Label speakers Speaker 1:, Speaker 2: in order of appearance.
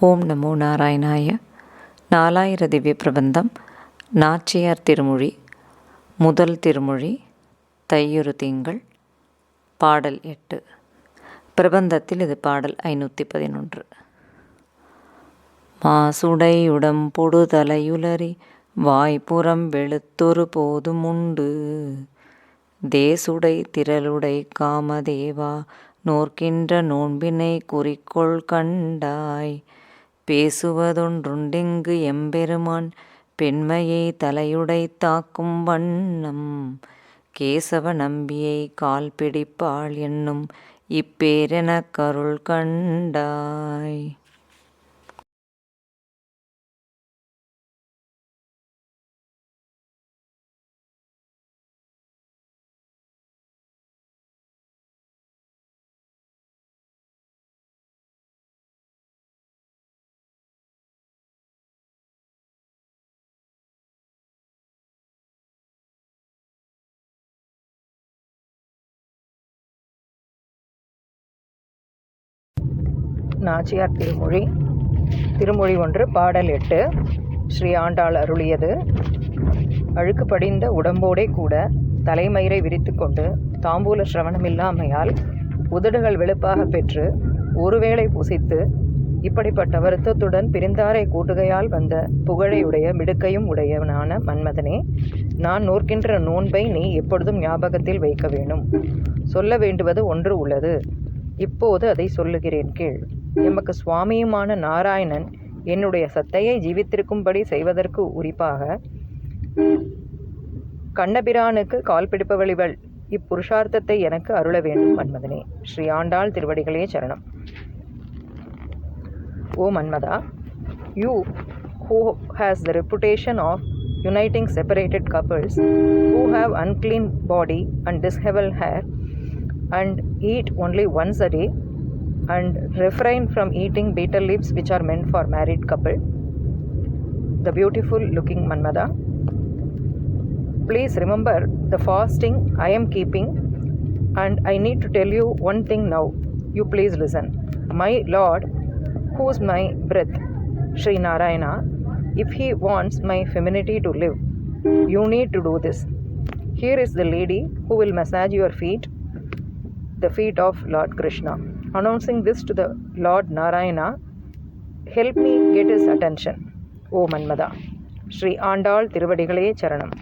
Speaker 1: ஓம் நமோ நாராயணாய. நாலாயிர திவ்ய பிரபந்தம். நாச்சியார் திருமொழி. முதல் திருமொழி. தையொரு திங்கள். பாடல் எட்டு. பிரபந்தத்தில் இது பாடல் ஐநூற்றி பதினொன்று. மாசுடையுடம் பொடுதலையுலறி வாய்ப்புறம் வெளுத்தொரு போதும் உண்டு தேசுடை திரளுடை காமதேவா நோர்க்கின்ற நோன்பினை குறிக்கோள் கண்டாய். பேசுவதொன்றுண்டிங்கு எம்பெருமான் பெண்மையை தலையுடை தாக்கும் வண்ணம். கேசவ நம்பியை கால் பிடிப்பாள் என்னும் இப்பேரெனக் கருள் கண்டாய்.
Speaker 2: நாச்சியார் திருமொழி. திருமொழி ஒன்று பாடல் எட்டு. ஸ்ரீ ஆண்டாள் அருளியது. அழுக்கு படிந்த உடம்போடே கூட தலைமயிரை விரித்து கொண்டு தாம்பூல சிரவணமில்லாமையால் உதடுகள் வெளுப்பாக பெற்று ஒருவேளை புசித்து இப்படிப்பட்ட வருத்தத்துடன் பிரிந்தாரை கூட்டுகையால் வந்த புகழையுடைய மிடுக்கையும் உடையவனான மன்மதனே நான் நோர்க்கின்ற நோன்பை நீ எப்பொழுதும் ஞாபகத்தில் வைக்க வேணும். சொல்ல வேண்டுவது ஒன்று உள்ளது. இப்போது அதை சொல்லுகிறேன் கீழ் எமக்கு சுவாமியுமான நாராயணன் என்னுடைய சத்தையை ஜீவித்திருக்கும்படி செய்வதற்கு உரிப்பாக கண்ணபிரானுக்கு கால் பிடிப்பவளிவள். இப்புருஷார்த்தத்தை எனக்கு அருள வேண்டும் மன்மதனே. ஸ்ரீ ஆண்டாள் திருவடிகளே சரணம். O Manmatha you who has the reputation of uniting separated couples who have unclean body and disheveled hair and eat only once a day and refrain from eating betel leaves which are meant for married couple. The beautiful looking manmada. Please remember the fasting i am keeping and i need to tell you one thing now. You please listen. My lord who's my breath? Sri narayana if he wants my femininity to live you need to do this. Here is the lady who will massage your feet. The feet of Lord Krishna. Announcing this to the Lord Narayana, help me get his attention. O Manmada. Shri Andal திருவடிகளே சரணம்